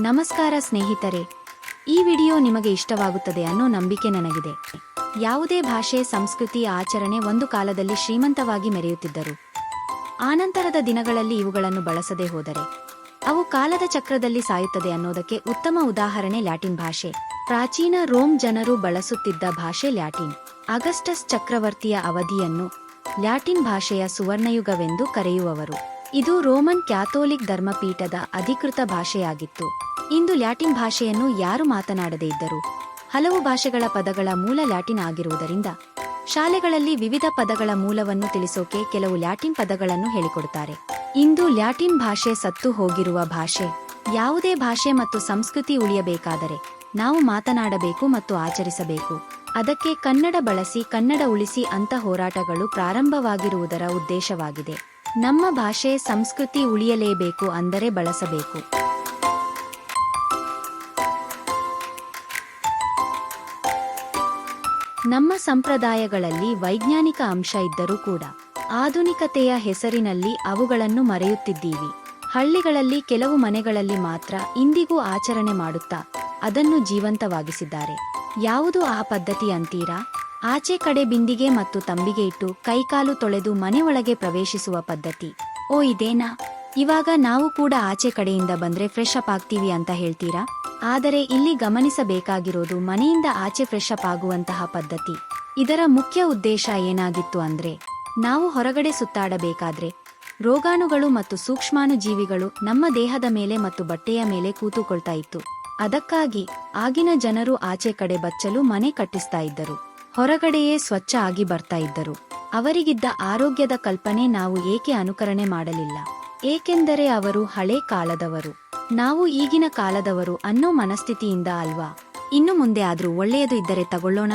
ನಮಸ್ಕಾರ ಸ್ನೇಹಿತರೆ. ಈ ವಿಡಿಯೋ ನಿಮಗೆ ಇಷ್ಟವಾಗುತ್ತದೆ ಅನ್ನೋ ನಂಬಿಕೆ ನನಗಿದೆ. ಯಾವುದೇ ಭಾಷೆ, ಸಂಸ್ಕೃತಿ, ಆಚರಣೆ ಒಂದು ಕಾಲದಲ್ಲಿ ಶ್ರೀಮಂತವಾಗಿ ಮೆರೆಯುತ್ತಿದ್ದರು. ಆನಂತರದ ದಿನಗಳಲ್ಲಿ ಇವುಗಳನ್ನು ಬಳಸದೆ ಹೋದರೆ, ಅವು ಕಾಲದ ಚಕ್ರದಲ್ಲಿ ಸಾಯುತ್ತದೆ ಅನ್ನೋದಕ್ಕೆ ಉತ್ತಮ ಉದಾಹರಣೆ ಲ್ಯಾಟಿನ್ ಭಾಷೆ. ಪ್ರಾಚೀನ ರೋಮ್ ಜನರು ಬಳಸುತ್ತಿದ್ದ ಭಾಷೆ ಲ್ಯಾಟಿನ್. ಅಗಸ್ಟಸ್ ಚಕ್ರವರ್ತಿಯ ಅವಧಿಯನ್ನು ಲ್ಯಾಟಿನ್ ಭಾಷೆಯ ಸುವರ್ಣಯುಗವೆಂದು ಕರೆಯುವವರು. ಇದು ರೋಮನ್ ಕ್ಯಾಥೋಲಿಕ್ ಧರ್ಮಪೀಠದ ಅಧಿಕೃತ ಭಾಷೆಯಾಗಿತ್ತು. ಇಂದು ಲ್ಯಾಟಿನ್ ಭಾಷೆಯನ್ನು ಯಾರು ಮಾತನಾಡದೇ ಇದ್ದರು? ಹಲವು ಭಾಷೆಗಳ ಪದಗಳ ಮೂಲ ಲ್ಯಾಟಿನ್ ಆಗಿರುವುದರಿಂದ, ಶಾಲೆಗಳಲ್ಲಿ ವಿವಿಧ ಪದಗಳ ಮೂಲವನ್ನು ತಿಳಿಸೋಕೆ ಕೆಲವು ಲ್ಯಾಟಿನ್ ಪದಗಳನ್ನು ಹೇಳಿಕೊಡುತ್ತಾರೆ. ಇಂದು ಲ್ಯಾಟಿನ್ ಭಾಷೆ ಸತ್ತು ಹೋಗಿರುವ ಭಾಷೆ, ಯಾವುದೇ ಭಾಷೆ ಮತ್ತು ಸಂಸ್ಕೃತಿ ಉಳಿಯಬೇಕಾದರೆ ನಾವು ಮಾತನಾಡಬೇಕು ಮತ್ತು ಆಚರಿಸಬೇಕು. ಅದಕ್ಕೆ ಕನ್ನಡ ಬಳಸಿ ಕನ್ನಡ ಉಳಿಸಿ ಅಂತ ಹೋರಾಟಗಳು ಪ್ರಾರಂಭವಾಗಿರುವುದರ ಉದ್ದೇಶವಾಗಿದೆ. ನಮ್ಮ ಭಾಷೆ ಸಂಸ್ಕೃತಿ ಉಳಿಯಲೇಬೇಕು ಅಂದರೆ ಬಳಸಬೇಕು. ನಮ್ಮ ಸಂಪ್ರದಾಯಗಳಲ್ಲಿ ವೈಜ್ಞಾನಿಕ ಅಂಶ ಇದ್ದರೂ ಕೂಡ ಆಧುನಿಕತೆಯ ಹೆಸರಿನಲ್ಲಿ ಅವುಗಳನ್ನು ಮರೆಯುತ್ತಿದ್ದೀವಿ. ಹಳ್ಳಿಗಳಲ್ಲಿ ಕೆಲವು ಮನೆಗಳಲ್ಲಿ ಮಾತ್ರ ಇಂದಿಗೂ ಆಚರಣೆ ಮಾಡುತ್ತಾ ಅದನ್ನು ಜೀವಂತವಾಗಿಸಿದ್ದಾರೆ. ಯಾವುದು ಆ ಪದ್ಧತಿ ಅಂತೀರಾ? ಆಚೆ ಕಡೆ ಬಿಂದಿಗೆ ಮತ್ತು ತಂಬಿಗೆ ಇಟ್ಟು ಕೈಕಾಲು ತೊಳೆದು ಮನೆ ಒಳಗೆ ಪ್ರವೇಶಿಸುವ ಪದ್ಧತಿ. ಓ, ಇದೇನಾ? ಇವಾಗ ನಾವು ಕೂಡ ಆಚೆ ಕಡೆಯಿಂದ ಬಂದ್ರೆ ಫ್ರೆಶ್ ಅಪ್ ಆಗ್ತೀವಿ ಅಂತ ಹೇಳ್ತೀರಾ? ಆದರೆ ಇಲ್ಲಿ ಗಮನಿಸಬೇಕಾಗಿರೋದು ಮನೆಯಿಂದ ಆಚೆ ಫ್ರೆಶ್ ಅಪ್ ಆಗುವಂತಹ ಪದ್ಧತಿ. ಇದರ ಮುಖ್ಯ ಉದ್ದೇಶ ಏನಾಗಿತ್ತು ಅಂದ್ರೆ, ನಾವು ಹೊರಗಡೆ ಸುತ್ತಾಡಬೇಕಾದ್ರೆ ರೋಗಾಣುಗಳು ಮತ್ತು ಸೂಕ್ಷ್ಮಾಣು ಜೀವಿಗಳು ನಮ್ಮ ದೇಹದ ಮೇಲೆ ಮತ್ತು ಬಟ್ಟೆಯ ಮೇಲೆ ಕೂತುಕೊಳ್ತಾ ಇತ್ತು. ಅದಕ್ಕಾಗಿ ಆಗಿನ ಜನರು ಆಚೆ ಕಡೆ ಬಚ್ಚಲು ಮನೆ ಕಟ್ಟಿಸ್ತಾ ಇದ್ದರು. ಹೊರಗಡೆಯೇ ಸ್ವಚ್ಛ ಆಗಿ ಬರ್ತಾ ಇದ್ದರು. ಅವರಿಗಿದ್ದ ಆರೋಗ್ಯದ ಕಲ್ಪನೆ ನಾವು ಏಕೆ ಅನುಕರಣೆ ಮಾಡಲಿಲ್ಲ? ಏಕೆಂದರೆ ಅವರು ಹಳೆ ಕಾಲದವರು. ನಾವು ಈಗಿನ ಕಾಲದವರು ಅನ್ನೋ ಮನಸ್ಥಿತಿಯಿಂದ ಅಲ್ವಾ? ಇನ್ನು ಮುಂದೆ ಆದ್ರೂ ಒಳ್ಳೆಯದು ಇದ್ದರೆ ತಗೊಳ್ಳೋಣ.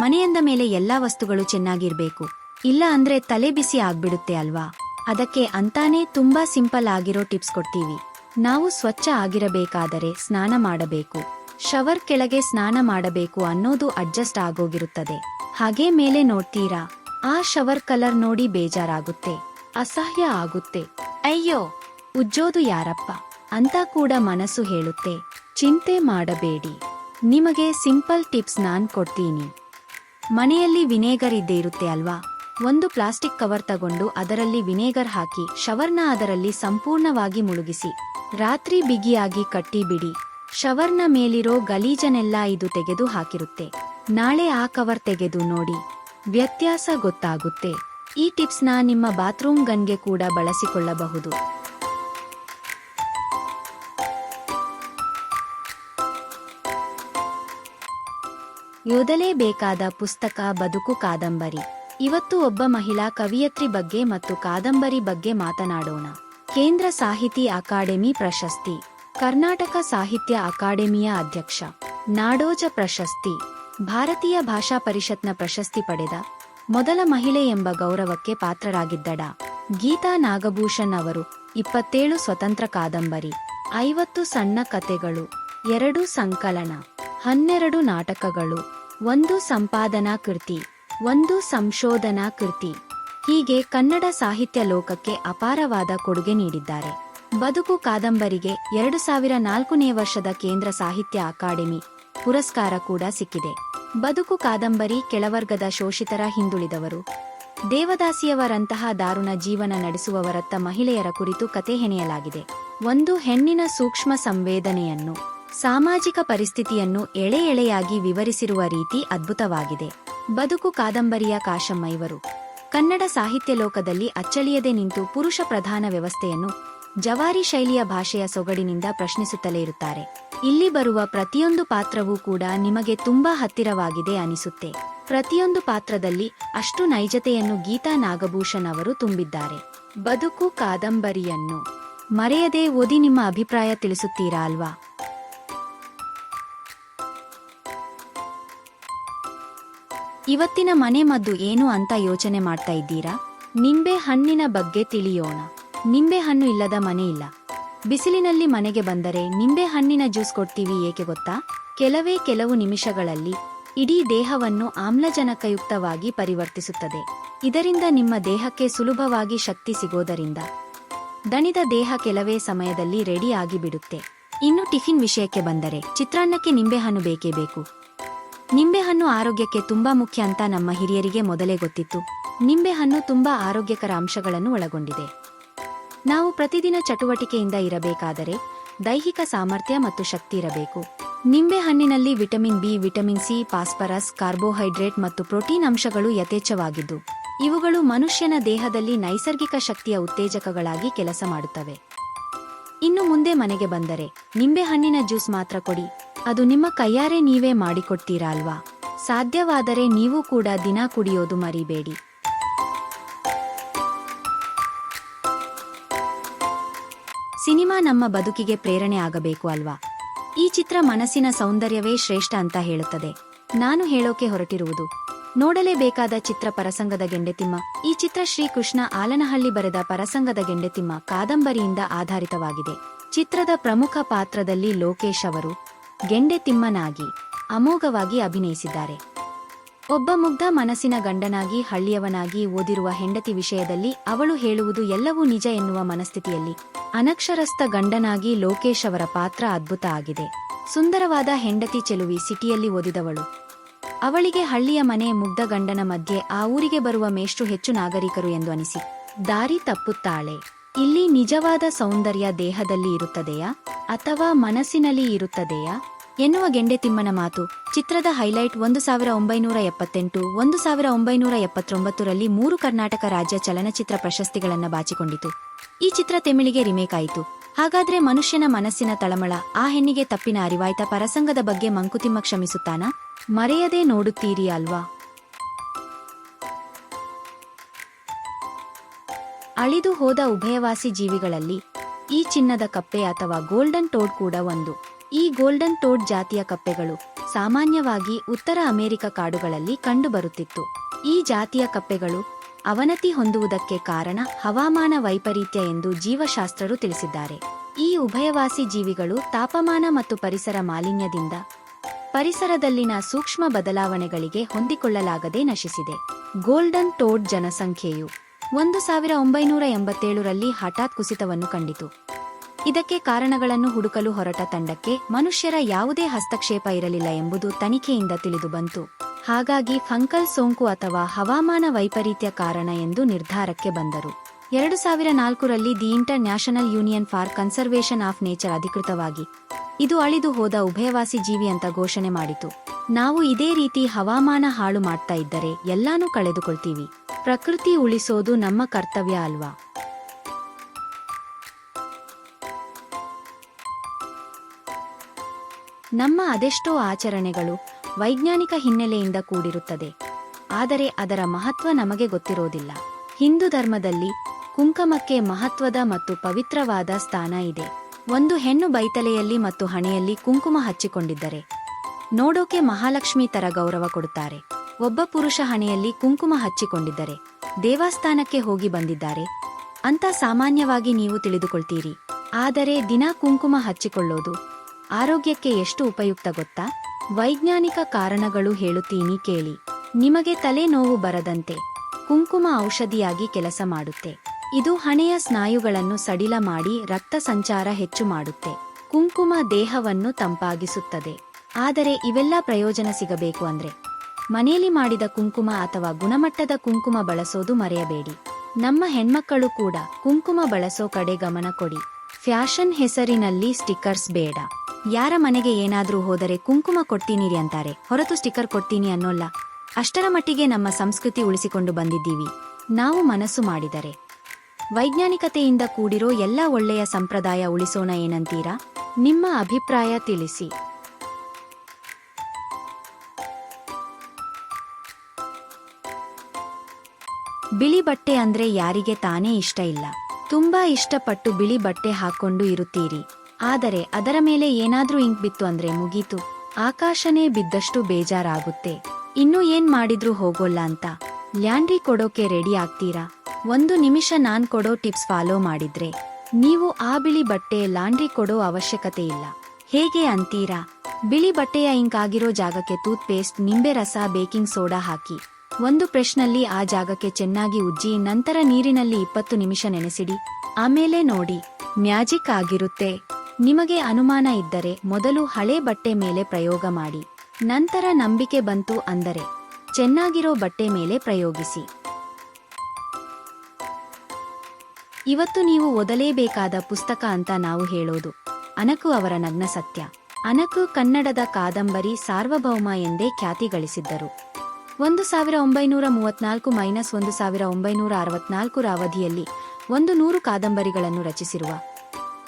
ಮನೆಯಂದ ಮೇಲೆ ಎಲ್ಲಾ ವಸ್ತುಗಳು ಚೆನ್ನಾಗಿರ್ಬೇಕು. ಇಲ್ಲ ಅಂದ್ರೆ ತಲೆ ಬಿಸಿ ಆಗ್ಬಿಡುತ್ತೆ ಅಲ್ವಾ? ಅದಕ್ಕೆ ಅಂತಾನೆ ತುಂಬಾ ಸಿಂಪಲ್ ಆಗಿರೋ ಟಿಪ್ಸ್ ಕೊಡ್ತೀವಿ. ನಾವು ಸ್ವಚ್ಛ ಆಗಿರಬೇಕಾದರೆ ಸ್ನಾನ ಮಾಡಬೇಕು. ಶವರ್ ಕೆಳಗೆ ಸ್ನಾನ ಮಾಡಬೇಕು ಅನ್ನೋದು ಅಡ್ಜಸ್ಟ್ ಆಗೋಗಿರುತ್ತದೆ. ಹಾಗೆ ಮೇಲೆ ನೋಡ್ತೀರಾ? ಆ ಶವರ್ ಕಲರ್ ನೋಡಿ ಬೇಜಾರಾಗುತ್ತೆ. ಅಸಹ್ಯ ಆಗುತ್ತೆ. ಅಯ್ಯೋ! ಉಜ್ಜೋದು ಯಾರಪ್ಪ? ಅಂತ ಕೂಡ ಮನಸ್ಸು ಹೇಳುತ್ತೆ. ಚಿಂತೆ ಮಾಡಬೇಡಿ. ನಿಮಗೆ ಸಿಂಪಲ್ ಟಿಪ್ಸ್ ನಾನ್ ಕೊಡ್ತೀನಿ. ಮನೆಯಲ್ಲಿ ವಿನೇಗರ್ ಇದ್ದೇ ಇರುತ್ತೆ ಅಲ್ವಾ? ಒಂದು ಪ್ಲಾಸ್ಟಿಕ್ ಕವರ್ ತಗೊಂಡು ಅದರಲ್ಲಿ ವಿನೇಗರ್ ಹಾಕಿ, ಶವರ್ನ ಅದರಲ್ಲಿ ಸಂಪೂರ್ಣವಾಗಿ ಮುಳುಗಿಸಿ. ರಾತ್ರಿ ಬಿಗಿಯಾಗಿ ಕಟ್ಟಿಬಿಡಿ. ಶವರ್ನ ಮೇಲಿರೋ ಗಲೀಜನೆಲ್ಲ ಇದು ತೆಗೆದು ಹಾಕಿರುತ್ತೆ. ನಾಳೆ ಆ ಕವರ್ ತೆಗೆದು ನೋಡಿ. ವ್ಯತ್ಯಾಸ ಗೊತ್ತಾಗುತ್ತೆ. ಈ ಟಿಪ್ಸ್ನ ನಿಮ್ಮ ಬಾತ್ರೂಮ್ ಗನ್ಗೆ ಕೂಡ ಬಳಸಿಕೊಳ್ಳಬಹುದು. ಓದಲೇಬೇಕಾದ ಪುಸ್ತಕ, ಬದುಕು, ಕಾದಂಬರಿ. ಇವತ್ತು ಒಬ್ಬ ಮಹಿಳಾ ಕವಿಯತ್ರಿ ಬಗ್ಗೆ ಮತ್ತು ಕಾದಂಬರಿ ಬಗ್ಗೆ ಮಾತನಾಡೋಣ. ಕೇಂದ್ರ ಸಾಹಿತಿ ಅಕಾಡೆಮಿ ಪ್ರಶಸ್ತಿ, ಕರ್ನಾಟಕ ಸಾಹಿತ್ಯ ಅಕಾಡೆಮಿಯ ಅಧ್ಯಕ್ಷ, ನಾಡೋಜ ಪ್ರಶಸ್ತಿ, ಭಾರತೀಯ ಭಾಷಾ ಪರಿಷತ್ನ ಪ್ರಶಸ್ತಿ ಪಡೆದ ಮೊದಲ ಮಹಿಳೆ ಎಂಬ ಗೌರವಕ್ಕೆ ಪಾತ್ರರಾಗಿದ್ದಡ ಗೀತಾ ನಾಗಭೂಷಣ್ ಅವರು ಇಪ್ಪತ್ತೇಳು ಸ್ವತಂತ್ರ ಕಾದಂಬರಿ, ಐವತ್ತು ಸಣ್ಣ ಕತೆಗಳು ಎರಡು ಸಂಕಲನ, ಹನ್ನೆರಡು ನಾಟಕಗಳು, ಒಂದು ಸಂಪಾದನಾ ಕೃತಿ, ಒಂದು ಸಂಶೋಧನಾ ಕೃತಿ. ಹೀಗೆ ಕನ್ನಡ ಸಾಹಿತ್ಯ ಲೋಕಕ್ಕೆ ಅಪಾರವಾದ ಕೊಡುಗೆ ನೀಡಿದ್ದಾರೆ. ಬದುಕು ಕಾದಂಬರಿಗೆ ಎರಡು ಸಾವಿರ ನಾಲ್ಕನೇ ವರ್ಷದ ಕೇಂದ್ರ ಸಾಹಿತ್ಯ ಅಕಾಡೆಮಿ ಪುರಸ್ಕಾರ ಕೂಡ ಸಿಕ್ಕಿದೆ. ಬದುಕು ಕಾದಂಬರಿ ಕೆಳವರ್ಗದ ಶೋಷಿತರ ಹಿಂದುಳಿದವರು. ದೇವದಾಸಿಯವರಂತಹ ದಾರುಣ ಜೀವನ ನಡೆಸುವವರತ್ತ ಮಹಿಳೆಯರ ಕುರಿತು ಕತೆ ಹೆಣೆಯಲಾಗಿದೆ. ಒಂದು ಹೆಣ್ಣಿನ ಸೂಕ್ಷ್ಮ ಸಂವೇದನೆಯನ್ನು, ಸಾಮಾಜಿಕ ಪರಿಸ್ಥಿತಿಯನ್ನು ಎಳೆ ಎಳೆಯಾಗಿ ವಿವರಿಸಿರುವ ರೀತಿ ಅದ್ಭುತವಾಗಿದೆ. ಬದುಕು ಕಾದಂಬರಿಯ ಕಾಶಮ್ಮ ಇವರು ಕನ್ನಡ ಸಾಹಿತ್ಯ ಲೋಕದಲ್ಲಿ ಅಚ್ಚಳಿಯದೆ ನಿಂತು ಪುರುಷ ಪ್ರಧಾನ ವ್ಯವಸ್ಥೆಯನ್ನು ಜವಾರಿ ಶೈಲಿಯ ಭಾಷೆಯ ಸೊಗಡಿನಿಂದ ಪ್ರಶ್ನಿಸುತ್ತಲೇ ಇರುತ್ತಾರೆ. ಇಲ್ಲಿ ಬರುವ ಪ್ರತಿಯೊಂದು ಪಾತ್ರವೂ ಕೂಡ ನಿಮಗೆ ತುಂಬಾ ಹತ್ತಿರವಾಗಿದೆ ಅನಿಸುತ್ತೆ. ಪ್ರತಿಯೊಂದು ಪಾತ್ರದಲ್ಲಿ ಅಷ್ಟು ನೈಜತೆಯನ್ನು ಗೀತಾ ನಾಗಭೂಷಣ್ ಅವರು ತುಂಬಿದ್ದಾರೆ. ಬದುಕು ಕಾದಂಬರಿಯನ್ನು ಮರೆಯದೆ ಓದಿ ನಿಮ್ಮ ಅಭಿಪ್ರಾಯ ತಿಳಿಸುತ್ತೀರಾ ಅಲ್ವಾ? ಇವತ್ತಿನ ಮನೆ ಮದ್ದು ಏನು ಅಂತ ಯೋಚನೆ ಮಾಡ್ತಾ ಇದ್ದೀರಾ? ನಿಂಬೆ ಹಣ್ಣಿನ ಬಗ್ಗೆ ತಿಳಿಯೋಣ. ನಿಂಬೆ ಹಣ್ಣು ಇಲ್ಲದ ಮನೆ ಇಲ್ಲ. ಬಿಸಿಲಿನಲ್ಲಿ ಮನೆಗೆ ಬಂದರೆ ನಿಂಬೆ ಹಣ್ಣಿನ ಜ್ಯೂಸ್ ಕೊಡ್ತೀವಿ ಏಕೆ ಗೊತ್ತಾ? ಕೆಲವೇ ಕೆಲವು ನಿಮಿಷಗಳಲ್ಲಿ ಇಡೀ ದೇಹವನ್ನು ಆಮ್ಲಜನಕಯುಕ್ತವಾಗಿ ಪರಿವರ್ತಿಸುತ್ತದೆ. ಇದರಿಂದ ನಿಮ್ಮ ದೇಹಕ್ಕೆ ಸುಲಭವಾಗಿ ಶಕ್ತಿ ಸಿಗೋದರಿಂದ ದಣಿದ ದೇಹ ಕೆಲವೇ ಸಮಯದಲ್ಲಿ ರೆಡಿ ಆಗಿಬಿಡುತ್ತೆ. ಇನ್ನು ಟಿಫಿನ್ ವಿಷಯಕ್ಕೆ ಬಂದರೆ ಚಿತ್ರಾನ್ನಕ್ಕೆ ನಿಂಬೆಹಣ್ಣು ಬೇಕೇ ಬೇಕು. ನಿಂಬೆಹಣ್ಣು ಆರೋಗ್ಯಕ್ಕೆ ತುಂಬಾ ಮುಖ್ಯ ಅಂತ ನಮ್ಮ ಹಿರಿಯರಿಗೆ ಮೊದಲೇ ಗೊತ್ತಿತ್ತು. ನಿಂಬೆಹಣ್ಣು ತುಂಬಾ ಆರೋಗ್ಯಕರ ಅಂಶಗಳನ್ನು ಒಳಗೊಂಡಿದೆ. ನಾವು ಪ್ರತಿದಿನ ಚಟುವಟಿಕೆಯಿಂದ ಇರಬೇಕಾದರೆ ದೈಹಿಕ ಸಾಮರ್ಥ್ಯ ಮತ್ತು ಶಕ್ತಿ ಇರಬೇಕು. ನಿಂಬೆಹಣ್ಣಿನಲ್ಲಿ vitamin B, vitamin C, phosphorus, carbohydrate ಮತ್ತು ಪ್ರೋಟೀನ್ ಅಂಶಗಳು ಯಥೇಚ್ಛವಾಗಿದ್ದು, ಇವುಗಳು ಮನುಷ್ಯನ ದೇಹದಲ್ಲಿ ನೈಸರ್ಗಿಕ ಶಕ್ತಿಯ ಉತ್ತೇಜಕಗಳಾಗಿ ಕೆಲಸ ಮಾಡುತ್ತವೆ. ಇನ್ನು ಮುಂದೆ ಮನೆಗೆ ಬಂದರೆ ನಿಂಬೆಹಣ್ಣಿನ ಜ್ಯೂಸ್ ಮಾತ್ರ ಕೊಡಿ. ಅದು ನಿಮ್ಮ ಕೈಯಾರೆ ನೀವೇ ಮಾಡಿಕೊಡ್ತೀರಾ ಅಲ್ವಾ ಸಾಧ್ಯವಾದರೆ ನೀವು ಕೂಡ ದಿನ ಕುಡಿಯೋದು ಮರಿಬೇಡಿ. ಸಿನಿಮಾ ನಮ್ಮ ಬದುಕಿಗೆ ಪ್ರೇರಣೆ ಆಗಬೇಕು ಅಲ್ವಾ? ಈ ಚಿತ್ರ ಮನಸ್ಸಿನ ಸೌಂದರ್ಯವೇ ಶ್ರೇಷ್ಠ ಅಂತ ಹೇಳುತ್ತದೆ. ನಾನು ಹೇಳೋಕೆ ಹೊರಟಿರುವುದು, ನೋಡಲೇಬೇಕಾದ ಚಿತ್ರ ಪರಸಂಗದ ಗೆಂಡೆತಿಮ್ಮ. ಈ ಚಿತ್ರ ಶ್ರೀಕೃಷ್ಣ ಆಲನಹಳ್ಳಿ ಬರೆದ ಪರಸಂಗದ ಗೆಂಡೆತಿಮ್ಮ ಕಾದಂಬರಿಯಿಂದ ಆಧಾರಿತವಾಗಿದೆ. ಚಿತ್ರದ ಪ್ರಮುಖ ಪಾತ್ರದಲ್ಲಿ ಲೋಕೇಶ್ ಅವರು ಗೆಂಡೆತಿಮ್ಮನಾಗಿ ಅಮೋಘವಾಗಿ ಅಭಿನಯಿಸಿದ್ದಾರೆ. ಒಬ್ಬ ಮುಗ್ಧ ಮನಸ್ಸಿನ ಗಂಡನಾಗಿ, ಹಳ್ಳಿಯವನಾಗಿ ಓದಿರುವ ಹೆಂಡತಿ ವಿಷಯದಲ್ಲಿ ಅವಳು ಹೇಳುವುದು ಎಲ್ಲವೂ ನಿಜ ಎನ್ನುವ ಮನಸ್ಥಿತಿಯಲ್ಲಿ ಅನಕ್ಷರಸ್ಥ ಗಂಡನಾಗಿ ಲೋಕೇಶ್ ಅವರ ಪಾತ್ರ ಅದ್ಭುತ ಆಗಿದೆ. ಸುಂದರವಾದ ಹೆಂಡತಿ ಚೆಲುವಿ ಸಿಟಿಯಲ್ಲಿ ಓದಿದವಳು. ಅವಳಿಗೆ ಹಳ್ಳಿಯ ಮನೆ ಮುಗ್ಧ ಗಂಡನ ಮಧ್ಯೆ ಆ ಊರಿಗೆ ಬರುವ ಮೇಷ್ಟು ಹೆಚ್ಚು ನಾಗರಿಕರು ಎಂದು ಅನಿಸಿ. ದಾರಿ ತಪ್ಪುತ್ತಾಳೆ. ಇಲ್ಲಿ ನಿಜವಾದ ಸೌಂದರ್ಯ ದೇಹದಲ್ಲಿ ಇರುತ್ತದೆಯಾ ಅಥವಾ ಮನಸ್ಸಿನಲ್ಲಿ ಇರುತ್ತದೆಯಾ ಎನ್ನುವ ಗೆಂಡೆತಿಮ್ಮನ ಮಾತು ಚಿತ್ರದ ಹೈಲೈಟ್ ಒಂದು ಸಾವಿರ ಒಂಬೈನೂರ ಎಪ್ಪತ್ತೆಂಟು, ಒಂದು ಸಾವಿರ ಒಂಬೈನೂರ ಎಪ್ಪತ್ತೊಂಬತ್ತರಲ್ಲಿ ಮೂರು ಕರ್ನಾಟಕ ರಾಜ್ಯ ಚಲನಚಿತ್ರ ಪ್ರಶಸ್ತಿಗಳನ್ನು ಬಾಚಿಕೊಂಡಿತು. ಈ ಚಿತ್ರ ತೆಮಿಳಿಗೆ ರಿಮೇಕ್ ಆಯಿತು. ಹಾಗಾದ್ರೆ ಮನುಷ್ಯನ ಮನಸ್ಸಿನ ತಳಮಳ, ಆ ಹೆಣ್ಣಿಗೆ ತಪ್ಪಿನ ಅರಿವಾಯ್ತ ಪರಸಂಗದ ಬಗ್ಗೆ ಮಂಕುತಿಮ್ಮ ಕ್ಷಮಿಸುತ್ತಾನಾ? ಮರೆಯದೇ ನೋಡುತ್ತೀರಿ ಅಲ್ವಾ? ಅಳಿದು ಹೋದ ಉಭಯವಾಸಿ ಜೀವಿಗಳಲ್ಲಿ ಈ ಚಿನ್ನದ ಕಪ್ಪೆ ಅಥವಾ ಗೋಲ್ಡನ್ ಟೋಡ್ ಕೂಡ ಒಂದು. ಈ ಗೋಲ್ಡನ್ ಟೋಡ್ ಜಾತಿಯ ಕಪ್ಪೆಗಳು ಸಾಮಾನ್ಯವಾಗಿ ಉತ್ತರ ಅಮೆರಿಕ ಕಾಡುಗಳಲ್ಲಿ ಕಂಡುಬರುತ್ತಿತ್ತು. ಈ ಜಾತಿಯ ಕಪ್ಪೆಗಳು ಅವನತಿ ಹೊಂದುವುದಕ್ಕೆ ಕಾರಣ ಹವಾಮಾನ ವೈಪರೀತ್ಯ ಎಂದು ಜೀವಶಾಸ್ತ್ರರು ತಿಳಿಸಿದ್ದಾರೆ. ಈ ಉಭಯವಾಸಿ ಜೀವಿಗಳು ತಾಪಮಾನ ಮತ್ತು ಪರಿಸರ ಮಾಲಿನ್ಯದಿಂದ ಪರಿಸರದಲ್ಲಿನ ಸೂಕ್ಷ್ಮ ಬದಲಾವಣೆಗಳಿಗೆ ಹೊಂದಿಕೊಳ್ಳಲಾಗದೆ ನಶಿಸಿದೆ. ಗೋಲ್ಡನ್ ಟೋಡ್ ಜನಸಂಖ್ಯೆಯು ಒಂದು ಸಾವಿರ ಒಂಬೈನೂರ ಎಂಬತ್ತೇಳರಲ್ಲಿ ಹಠಾತ್ ಕುಸಿತವನ್ನು ಕಂಡಿತು. ಇದಕ್ಕೆ ಕಾರಣಗಳನ್ನು ಹುಡುಕಲು ಹೊರಟ ತಂಡಕ್ಕೆ ಮನುಷ್ಯರ ಯಾವುದೇ ಹಸ್ತಕ್ಷೇಪ ಇರಲಿಲ್ಲ ಎಂಬುದು ತನಿಖೆಯಿಂದ ತಿಳಿದುಬಂತು ಹಾಗಾಗಿ ಫಂಕಲ್ ಸೋಂಕು ಅಥವಾ ಹವಾಮಾನ ವೈಪರೀತ್ಯ ಕಾರಣ ಎಂದು ನಿರ್ಧಾರಕ್ಕೆ ಬಂದರು. ಎರಡು ಸಾವಿರ ನಾಲ್ಕರಲ್ಲಿ the international union for conservation of nature ಅಧಿಕೃತವಾಗಿ. ಇದು ಅಳಿದು ಹೋದ ಉಭಯವಾಸಿ ಜೀವಿ ಅಂತ ಘೋಷಣೆ ಮಾಡಿತು. ನಾವು ಇದೇ ರೀತಿ ಹವಾಮಾನ ಹಾಳು ಮಾಡ್ತಾ ಇದ್ದರೆ ಎಲ್ಲಾನೂ ಕಳೆದುಕೊಳ್ತೀವಿ. ಪ್ರಕೃತಿ ಉಳಿಸೋದು ನಮ್ಮ ಕರ್ತವ್ಯ ಅಲ್ವಾ? ನಮ್ಮ ಅದೆಷ್ಟೋ ಆಚರಣೆಗಳು ವೈಜ್ಞಾನಿಕ ಹಿನ್ನೆಲೆಯಿಂದ ಕೂಡಿರುತ್ತದೆ. ಆದರೆ ಅದರ ಮಹತ್ವ ನಮಗೆ ಗೊತ್ತಿರೋದಿಲ್ಲ. ಹಿಂದೂ ಧರ್ಮದಲ್ಲಿ ಕುಂಕಮಕ್ಕೆ ಮಹತ್ವದ ಮತ್ತು ಪವಿತ್ರವಾದ ಸ್ಥಾನ ಇದೆ. ಒಂದು ಹೆಣ್ಣು ಬೈತಲೆಯಲ್ಲಿ ಮತ್ತು ಹಣೆಯಲ್ಲಿ ಕುಂಕುಮ ಹಚ್ಚಿಕೊಂಡಿದ್ದರೆ, ನೋಡೋಕೆ ಮಹಾಲಕ್ಷ್ಮಿ ತರ ಗೌರವ ಕೊಡುತ್ತಾರೆ. ಒಬ್ಬ ಪುರುಷ ಹಣೆಯಲ್ಲಿ ಕುಂಕುಮ ಹಚ್ಚಿಕೊಂಡಿದ್ದರೆ, ದೇವಸ್ಥಾನಕ್ಕೆ ಹೋಗಿ ಬಂದಿದ್ದಾರೆ. ಅಂತ ಸಾಮಾನ್ಯವಾಗಿ ನೀವು ತಿಳಿದುಕೊಳ್ತೀರಿ. ಆದರೆ ದಿನ ಕುಂಕುಮ ಹಚ್ಚಿಕೊಳ್ಳೋದು ಆರೋಗ್ಯಕ್ಕೆ ಎಷ್ಟು ಉಪಯುಕ್ತ ಗೊತ್ತಾ? ವೈಜ್ಞಾನಿಕ ಕಾರಣಗಳು ಹೇಳುತ್ತೀನಿ ಕೇಳಿ. ನಿಮಗೆ ತಲೆನೋವು ಬರದಂತೆ ಕುಂಕುಮ ಔಷಧಿಯಾಗಿ ಕೆಲಸ ಮಾಡುತ್ತೆ. ಇದು ಹಣೆಯ ಸ್ನಾಯುಗಳನ್ನು ಸಡಿಲ ಮಾಡಿ ರಕ್ತ ಸಂಚಾರ ಹೆಚ್ಚು ಮಾಡುತ್ತೆ. ಕುಂಕುಮ ದೇಹವನ್ನು ತಂಪಾಗಿಸುತ್ತದೆ. ಆದರೆ ಇವೆಲ್ಲ ಪ್ರಯೋಜನ ಸಿಗಬೇಕು ಅಂದ್ರೆ, ಮನೆಯಲ್ಲಿ ಮಾಡಿದ ಕುಂಕುಮ ಅಥವಾ ಗುಣಮಟ್ಟದ ಕುಂಕುಮ ಬಳಸೋದು ಮರೆಯಬೇಡಿ. ನಮ್ಮ ಹೆಣ್ಮಕ್ಕಳು ಕೂಡ ಕುಂಕುಮ ಬಳಸೋ ಕಡೆ ಗಮನ ಕೊಡಿ. ಫ್ಯಾಷನ್ ಹೆಸರಿನಲ್ಲಿ ಸ್ಟಿಕ್ಕರ್ಸ್ ಬೇಡ. ಯಾರ ಮನೆಗೆ ಏನಾದ್ರೂ ಹೋದರೆ ಕುಂಕುಮ ಕೊಡ್ತೀನಿ ಅಂತಾರೆ. ಹೊರತು ಸ್ಟಿಕ್ಕರ್ ಕೊಡ್ತೀನಿ ಅನ್ನೋಲ್ಲ. ಅಷ್ಟರ ಮಟ್ಟಿಗೆ ನಮ್ಮ ಸಂಸ್ಕೃತಿ ಉಳಿಸಿಕೊಂಡು ಬಂದಿದ್ದೀವಿ. ನಾವು ಮನಸ್ಸು ಮಾಡಿದರೆ. ವೈಜ್ಞಾನಿಕತೆಯಿಂದ ಕೂಡಿರೋ ಎಲ್ಲ ಒಳ್ಳೆಯ ಸಂಪ್ರದಾಯ ಉಳಿಸೋಣ ಏನಂತೀರಾ? ನಿಮ್ಮ ಅಭಿಪ್ರಾಯ ತಿಳಿಸಿ. ಬಿಳಿ ಬಟ್ಟೆ ಅಂದ್ರೆ ಯಾರಿಗೆ ತಾನೇ ಇಷ್ಟ ಇಲ್ಲ. ತುಂಬಾ ಇಷ್ಟಪಟ್ಟು ಬಿಳಿ ಬಟ್ಟೆ ಹಾಕೊಂಡು ಇರುತ್ತೀರಿ. ಆದರೆ ಅದರ ಮೇಲೆ ಏನಾದ್ರೂ ಇಂಕ್ ಬಿತ್ತು ಅಂದ್ರೆ ಮುಗೀತು. ಆಕಾಶನೇ ಬಿದ್ದಷ್ಟು ಬೇಜಾರಾಗುತ್ತೆ. ಇನ್ನು ಏನ್ ಮಾಡಿದ್ರೂ ಹೋಗೋಲ್ಲ ಅಂತ. ಲ್ಯಾಂಡ್ರಿ ಕೊಡೋಕೆ ರೆಡಿ ಆಗ್ತೀರಾ? ಒಂದು ನಿಮಿಷ ನಾನ್ ಕೊಡೋ ಟಿಪ್ಸ್ ಫಾಲೋ ಮಾಡಿದ್ರೆ ನೀವು ಆ ಬಿಳಿ ಬಟ್ಟೆ ಲಾಂಡ್ರಿ ಕೊಡೋ ಅವಶ್ಯಕತೆ ಇಲ್ಲ. ಹೇಗೆ ಅಂತೀರಾ? ಬಿಳಿ ಬಟ್ಟೆಯ ಇಂಕ್ ಆಗಿರೋ ಜಾಗಕ್ಕೆ ಟೂತ್ ಪೇಸ್ಟ್ ನಿಂಬೆ ರಸ, ಬೇಕಿಂಗ್ ಸೋಡಾ ಹಾಕಿ. ಒಂದು ಪ್ರೆಶ್ನಲ್ಲಿ ಆ ಜಾಗಕ್ಕೆ ಚೆನ್ನಾಗಿ ಉಜ್ಜಿ, ನಂತರ ನೀರಿನಲ್ಲಿ ಇಪ್ಪತ್ತು ನಿಮಿಷ ನೆನೆಸಿಡಿ. ಆಮೇಲೆ ನೋಡಿ. ಮ್ಯಾಜಿಕ್ ಆಗಿರುತ್ತೆ. ನಿಮಗೆ ಅನುಮಾನ ಇದ್ದರೆ ಮೊದಲು ಹಳೆ ಬಟ್ಟೆ ಮೇಲೆ ಪ್ರಯೋಗ ಮಾಡಿ. ನಂತರ ನಂಬಿಕೆ ಬಂತು ಅಂದರೆ ಚೆನ್ನಾಗಿರೋ ಬಟ್ಟೆ ಮೇಲೆ ಪ್ರಯೋಗಿಸಿ. ಇವತ್ತು ನೀವು ಓದಲೇಬೇಕಾದ ಪುಸ್ತಕ ಅಂತ ನಾವು ಹೇಳೋದು. ಅನಕು ಅವರ ನಗ್ನ ಸತ್ಯ. ಅನಕು ಕನ್ನಡದ ಕಾದಂಬರಿ ಸಾರ್ವಭೌಮ ಎಂದೇ ಖ್ಯಾತಿ ಗಳಿಸಿದ್ದರು. ಒಂದು ಸಾವಿರ ಒಂಬೈನೂರ ಮೂವತ್ನಾಲ್ಕು ಮೈನಸ್ ಒಂದು ಸಾವಿರ ಒಂಬೈನೂರ ಅರವತ್ನಾಲ್ಕರ ಅವಧಿಯಲ್ಲಿ ಒಂದು ನೂರು ಕಾದಂಬರಿಗಳನ್ನು ರಚಿಸಿರುವ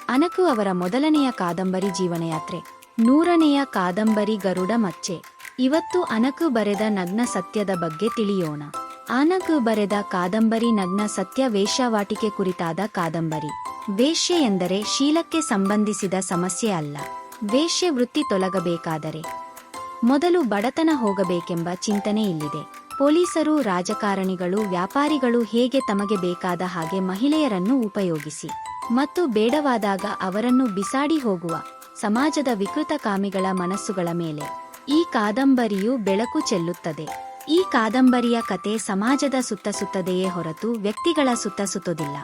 ಅನಕು ಅವರ ಮೊದಲನೆಯ ಕಾದಂಬರಿ ಜೀವನಯಾತ್ರೆ. ನೂರನೆಯ ಕಾದಂಬರಿ ಗರುಡ ಮಚ್ಚೆ. ಇವತ್ತು ಅನಕು ಬರೆದ ನಗ್ನ ಸತ್ಯದ ಬಗ್ಗೆ ತಿಳಿಯೋಣ. ಅನಕು ಬರೆದ ಕಾದಂಬರಿ ನಗ್ನ ಸತ್ಯ ವೇಶ್ಯಾವಾಟಿಕೆ ಕುರಿತಾದ ಕಾದಂಬರಿ. ವೇಷ್ಯ ಎಂದರೆ ಶೀಲಕ್ಕೆ ಸಂಬಂಧಿಸಿದ ಸಮಸ್ಯೆ ಅಲ್ಲ. ವೇಷ್ಯ ವೃತ್ತಿ ತೊಲಗಬೇಕಾದರೆ. ಮೊದಲು ಬಡತನ ಹೋಗಬೇಕೆಂಬ ಚಿಂತನೆ ಇಲ್ಲಿದೆ. ಪೊಲೀಸರು, ರಾಜಕಾರಣಿಗಳು, ವ್ಯಾಪಾರಿಗಳು ಹೇಗೆ ತಮಗೆ ಬೇಕಾದ ಹಾಗೆ ಮಹಿಳೆಯರನ್ನು ಉಪಯೋಗಿಸಿ. ಮತ್ತು ಬೇಡವಾದಾಗ ಅವರನ್ನು ಬಿಸಾಡಿ ಹೋಗುವ ಸಮಾಜದ ವಿಕೃತ ಕಾಮಿಗಳ ಮನಸ್ಸುಗಳ ಮೇಲೆ. ಈ ಕಾದಂಬರಿಯು ಬೆಳಕು ಚೆಲ್ಲುತ್ತದೆ. ಈ ಕಾದಂಬರಿಯ ಕತೆ ಸಮಾಜದ ಸುತ್ತ ಸುತ್ತದೆಯೇ ಹೊರತು ವ್ಯಕ್ತಿಗಳ ಸುತ್ತ ಸುತ್ತೋದಿಲ್ಲ.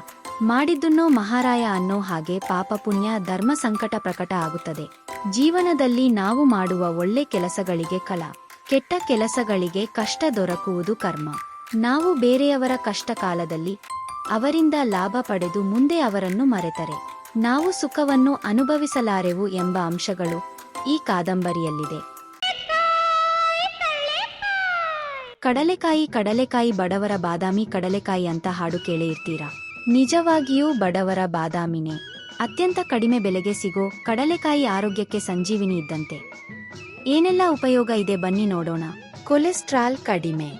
ಮಾಡಿದ್ದನ್ನೋ ಮಹಾರಾಯ ಅನ್ನೋ ಹಾಗೆ ಪಾಪ ಪುಣ್ಯ ಧರ್ಮ ಸಂಕಟ ಪ್ರಕಟ ಆಗುತ್ತದೆ. ಜೀವನದಲ್ಲಿ ನಾವು ಮಾಡುವ ಒಳ್ಳೆ ಕೆಲಸಗಳಿಗೆ ಕಲ. ಕೆಟ್ಟ ಕೆಲಸಗಳಿಗೆ ಕಷ್ಟ ದೊರಕುವುದು ಕರ್ಮ. ನಾವು ಬೇರೆಯವರ ಕಷ್ಟ ಕಾಲದಲ್ಲಿ ಅವರಿಂದ ಲಾಭ ಪಡೆದು ಮುಂದೆ ಅವರನ್ನು ಮರೆತರೆ. ನಾವು ಸುಖವನ್ನು ಅನುಭವಿಸಲಾರೆವು ಎಂಬ ಅಂಶಗಳು ಈ ಕಾದಂಬರಿಯಲ್ಲಿದೆ. ಕಡಲೆಕಾಯಿ ಕಡಲೆಕಾಯಿ ಬಡವರ ಬಾದಾಮಿ, ಕಡಲೆಕಾಯಿ ಅಂತ ಹಾಡು ಕೇಳೇ ಇರ್ತೀರಾ? ನಿಜವಾಗಿಯೂ ಬಡವರ ಬಾದಾಮಿನೇ. ಅತ್ಯಂತ ಕಡಿಮೆ ಬೆಲೆಗೆ ಸಿಗೋ ಕಡಲೆಕಾಯಿ ಆರೋಗ್ಯಕ್ಕೆ ಸಂಜೀವಿನಿ ಇದ್ದಂತೆ. ಏನೆಲ್ಲ ಉಪಯೋಗ ಇದೆ ಬನ್ನಿ ನೋಡೋಣ. ಕೊಲೆಸ್ಟ್ರಾಲ್ ಕಡಿಮೆ.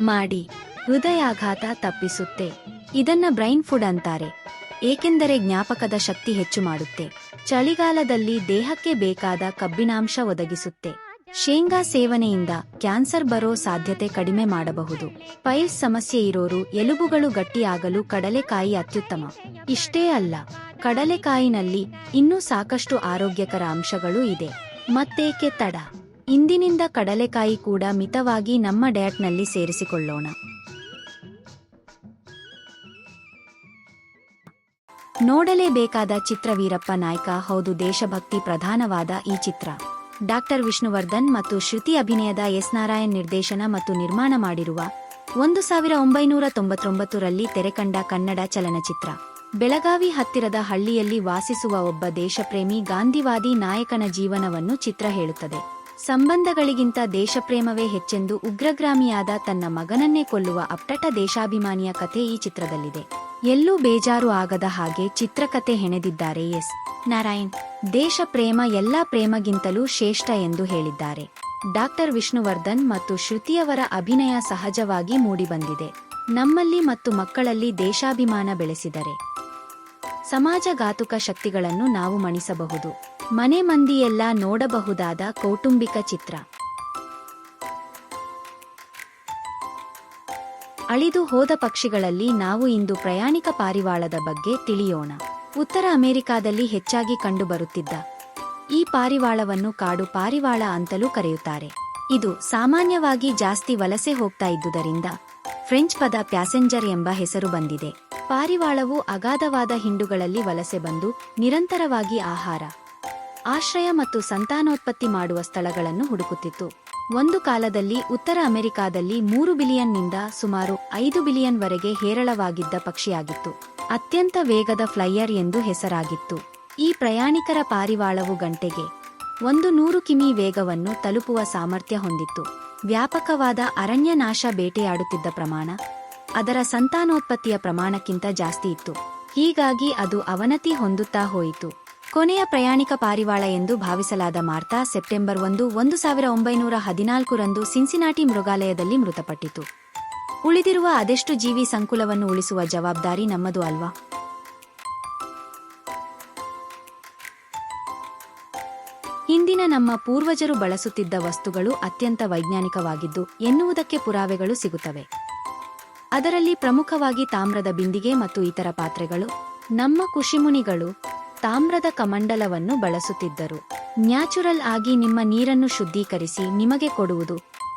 ಮಾಡಿ. ಹೃದಯಾಘಾತ ತಪ್ಪಿಸುತ್ತೆ. ಇದನ್ನ ಬ್ರೈನ್ ಫುಡ್ ಅಂತಾರೆ. ಏಕೆಂದರೆ ಜ್ಞಾಪಕದ ಶಕ್ತಿ ಹೆಚ್ಚು ಮಾಡುತ್ತೆ. ಚಳಿಗಾಲದಲ್ಲಿ ದೇಹಕ್ಕೆ ಬೇಕಾದ ಕಬ್ಬಿಣಾಂಶ ಒದಗಿಸುತ್ತೆ. ಶೇಂಗಾ ಸೇವನೆಯಿಂದ ಕ್ಯಾನ್ಸರ್ ಬರೋ ಸಾಧ್ಯತೆ ಕಡಿಮೆ ಮಾಡಬಹುದು. ಪೈಲ್ಸ್ ಸಮಸ್ಯೆ ಇರೋರು ಎಲುಬುಗಳು ಗಟ್ಟಿಯಾಗಲು ಕಡಲೆಕಾಯಿ ಅತ್ಯುತ್ತಮ. ಇಷ್ಟೇ ಅಲ್ಲ, ಕಡಲೆಕಾಯಿನಲ್ಲಿ ಇನ್ನೂ ಸಾಕಷ್ಟು ಆರೋಗ್ಯಕರ ಅಂಶಗಳು ಇದೆ. ಮತ್ತೇಕೆ ತಡ? ಇಂದಿನಿಂದ ಕಡಲೆಕಾಯಿ ಕೂಡ ಮಿತವಾಗಿ ನಮ್ಮ ಡ್ಯಾಟ್ನಲ್ಲಿ ಸೇರಿಸಿಕೊಳ್ಳೋಣ. ನೋಡಲೇಬೇಕಾದ ಚಿತ್ರ ವೀರಪ್ಪ ನಾಯ್ಕ, ಹೌದು ದೇಶಭಕ್ತಿ ಪ್ರಧಾನವಾದ ಈ ಚಿತ್ರ. ಡಾಕ್ಟರ್ ವಿಷ್ಣುವರ್ಧನ್ ಮತ್ತು ಶ್ರುತಿ ಅಭಿನಯದ ಎಸ್ ನಾರಾಯಣ್ ನಿರ್ದೇಶನ ಮತ್ತು ನಿರ್ಮಾಣ ಮಾಡಿರುವ ಒಂದು ಸಾವಿರ ಒಂಬೈನೂರ ತೊಂಬತ್ತೊಂಬತ್ತರಲ್ಲಿ ತೆರೆಕಂಡ ಕನ್ನಡ ಚಲನಚಿತ್ರ. ಬೆಳಗಾವಿ ಹತ್ತಿರದ ಹಳ್ಳಿಯಲ್ಲಿ ವಾಸಿಸುವ ಒಬ್ಬ ದೇಶಪ್ರೇಮಿ ಗಾಂಧಿವಾದಿ ನಾಯಕನ ಜೀವನವನ್ನು ಚಿತ್ರ ಹೇಳುತ್ತದೆ. ಸಂಬಂಧಗಳಿಗಿಂತ ದೇಶಪ್ರೇಮವೇ ಹೆಚ್ಚೆಂದು ಉಗ್ರಗ್ರಾಮಿಯಾದ ತನ್ನ ಮಗನನ್ನೇ ಕೊಲ್ಲುವ ಅಪ್ಪಟ ದೇಶಾಭಿಮಾನಿಯ ಕಥೆ ಈ ಚಿತ್ರದಲ್ಲಿದೆ. ಎಲ್ಲೂ ಬೇಜಾರು ಆಗದ ಹಾಗೆ ಚಿತ್ರಕತೆ ಹೆಣೆದಿದ್ದಾರೆ ಎಸ್. ನಾರಾಯಣ್, ದೇಶ ಪ್ರೇಮ ಎಲ್ಲಾ ಪ್ರೇಮಗಿಂತಲೂ ಶ್ರೇಷ್ಠ ಎಂದು ಹೇಳಿದ್ದಾರೆ. ಡಾಕ್ಟರ್ ವಿಷ್ಣುವರ್ಧನ್ ಮತ್ತು ಶ್ರುತಿಯವರ ಅಭಿನಯ ಸಹಜವಾಗಿ ಮೂಡಿಬಂದಿದೆ. ನಮ್ಮಲ್ಲಿ ಮತ್ತು ಮಕ್ಕಳಲ್ಲಿ ದೇಶಾಭಿಮಾನ ಬೆಳೆಸಿದರೆ. ಸಮಾಜಘಾತುಕ ಶಕ್ತಿಗಳನ್ನು ನಾವು ಮಣಿಸಬಹುದು. ಮನೆ ಮಂದಿಯೆಲ್ಲ ನೋಡಬಹುದಾದ ಕೌಟುಂಬಿಕ ಚಿತ್ರ. ಅಳಿದು ಹೋದ ಪಕ್ಷಿಗಳಲ್ಲಿ ನಾವು ಇಂದು ಪ್ರಯಾಣಿಕ ಪಾರಿವಾಳದ ಬಗ್ಗೆ ತಿಳಿಯೋಣ. ಉತ್ತರ ಅಮೆರಿಕಾದಲ್ಲಿ ಹೆಚ್ಚಾಗಿ ಕಂಡುಬರುತ್ತಿದ್ದ ಈ ಪಾರಿವಾಳವನ್ನು ಕಾಡು ಪಾರಿವಾಳ ಅಂತಲೂ ಕರೆಯುತ್ತಾರೆ. ಇದು ಸಾಮಾನ್ಯವಾಗಿ ಜಾಸ್ತಿ ವಲಸೆ ಹೋಗ್ತಾ ಇದ್ದುದರಿಂದ ಫ್ರೆಂಚ್ ಪದ ಪ್ಯಾಸೆಂಜರ್ ಎಂಬ ಹೆಸರು ಬಂದಿದೆ. ಪಾರಿವಾಳವು ಅಗಾಧವಾದ ಹಿಂಡುಗಳಲ್ಲಿ ವಲಸೆ ಬಂದು ನಿರಂತರವಾಗಿ ಆಹಾರ, ಆಶ್ರಯ ಮತ್ತು ಸಂತಾನೋತ್ಪತ್ತಿ ಮಾಡುವ ಸ್ಥಳಗಳನ್ನು ಹುಡುಕುತ್ತಿತ್ತು. ಒಂದು ಕಾಲದಲ್ಲಿ ಉತ್ತರ ಅಮೆರಿಕಾದಲ್ಲಿ ಮೂರು ಬಿಲಿಯನ್ನಿಂದ ಸುಮಾರು ಐದು ಬಿಲಿಯನ್ ವರೆಗೆ ಹೇರಳವಾಗಿದ್ದ ಪಕ್ಷಿಯಾಗಿತ್ತು. ಅತ್ಯಂತ ವೇಗದ ಫ್ಲೈಯರ್ ಎಂದು ಹೆಸರಾಗಿತ್ತು. ಈ ಪ್ರಯಾಣಿಕರ ಪಾರಿವಾಳವು ಗಂಟೆಗೆ ಒಂದು ನೂರು ಕಿಮಿ ವೇಗವನ್ನು ತಲುಪುವ ಸಾಮರ್ಥ್ಯ ಹೊಂದಿತ್ತು. ವ್ಯಾಪಕವಾದ ಅರಣ್ಯ ನಾಶ ಬೇಟೆಯಾಡುತ್ತಿದ್ದ ಪ್ರಮಾಣ ಅದರ ಸಂತಾನೋತ್ಪತ್ತಿಯ ಪ್ರಮಾಣಕ್ಕಿಂತ ಜಾಸ್ತಿ ಇತ್ತು. ಹೀಗಾಗಿ ಅದು ಅವನತಿ ಹೊಂದುತ್ತಾ ಹೋಯಿತು. ಕೊನೆಯ ಪ್ರಯಾಣಿಕ ಪಾರಿವಾಳ ಎಂದು ಭಾವಿಸಲಾದ ಮಾರ್ತಾ ಸೆಪ್ಟೆಂಬರ್ ಒಂದು ಒಂದು ಸಾವಿರ ಒಂಬೈನೂರ ಹದಿನಾಲ್ಕರಂದು ಸಿನ್ಸಿನಾಟಿ ಮೃಗಾಲಯದಲ್ಲಿ ಮೃತಪಟ್ಟಿತು. ಉಳಿದಿರುವ ಅದೆಷ್ಟು ಜೀವಿ ಸಂಕುಲವನ್ನು ಉಳಿಸುವ ಜವಾಬ್ದಾರಿ ನಮ್ಮದು ಅಲ್ವಾ? ಹಿಂದಿನ ನಮ್ಮ ಪೂರ್ವಜರು ಬಳಸುತ್ತಿದ್ದ ವಸ್ತುಗಳು ಅತ್ಯಂತ ವೈಜ್ಞಾನಿಕವಾಗಿದ್ದು, ಎನ್ನುವುದಕ್ಕೆ ಪುರಾವೆಗಳು ಸಿಗುತ್ತವೆ. ಅದರಲ್ಲಿ ಪ್ರಮುಖವಾಗಿ ತಾಮ್ರದ ಬಿಂದಿಗೆ ಮತ್ತು ಇತರ ಪಾತ್ರೆಗಳು, ನಮ್ಮ ಕುಶಿಮುನಿಗಳು ತಾಮ್ರದ ಕಮಂಡಲವನ್ನು ಬಳಸುತ್ತಿದ್ದರು. ನ್ಯಾಚುರಲ್ ಆಗಿ ನಿಮ್ಮ ನೀರನ್ನು ಶುದ್ಧೀಕರಿಸಿ ನಿಮಗೆ ಕೊಡುವುದು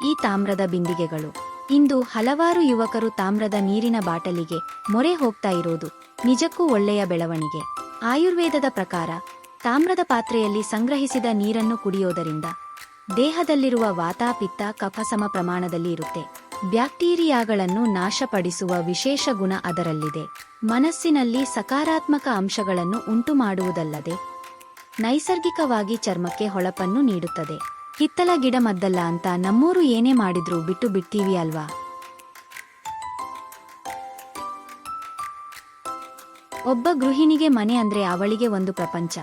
ಈ ತಾಮ್ರದ ಬಿಂದಿಗೆಗಳು. ಇಂದು ಹಲವಾರು ಯುವಕರು ತಾಮ್ರದ ನೀರಿನ ಬಾಟಲಿಗೆ ಮೊರೆ ಹೋಗ್ತಾ ಇರೋದು ನಿಜಕ್ಕೂ ಒಳ್ಳೆಯ ಬೆಳವಣಿಗೆ. ಆಯುರ್ವೇದದ ಪ್ರಕಾರ, ತಾಮ್ರದ ಪಾತ್ರೆಯಲ್ಲಿ ಸಂಗ್ರಹಿಸಿದ ನೀರನ್ನು ಕುಡಿಯೋದರಿಂದ ದೇಹದಲ್ಲಿರುವ ವಾತ, ಪಿತ್ತ ಕಫ ಸಮ ಪ್ರಮಾಣದಲ್ಲಿ ಇರುತ್ತೆ. ಬ್ಯಾಕ್ಟೀರಿಯಾಗಳನ್ನು ನಾಶಪಡಿಸುವ ವಿಶೇಷ ಗುಣ ಅದರಲ್ಲಿದೆ. ಮನಸ್ಸಿನಲ್ಲಿ ಸಕಾರಾತ್ಮಕ ಅಂಶಗಳನ್ನು ಉಂಟು ಮಾಡುವುದಲ್ಲದೆ ನೈಸರ್ಗಿಕವಾಗಿ ಚರ್ಮಕ್ಕೆ ಹೊಳಪನ್ನು ನೀಡುತ್ತದೆ. ಹಿತ್ತಲ ಗಿಡ ಮದ್ದಲ್ಲ ಅಂತ ನಮ್ಮೂರು ಏನೇ ಮಾಡಿದ್ರೂ ಬಿಟ್ಟು ಬಿಡ್ತೀವಿ ಅಲ್ವಾ? ಒಬ್ಬ ಗೃಹಿಣಿಗೆ ಮನೆ ಅಂದ್ರೆ ಅವಳಿಗೆ ಒಂದು ಪ್ರಪಂಚ.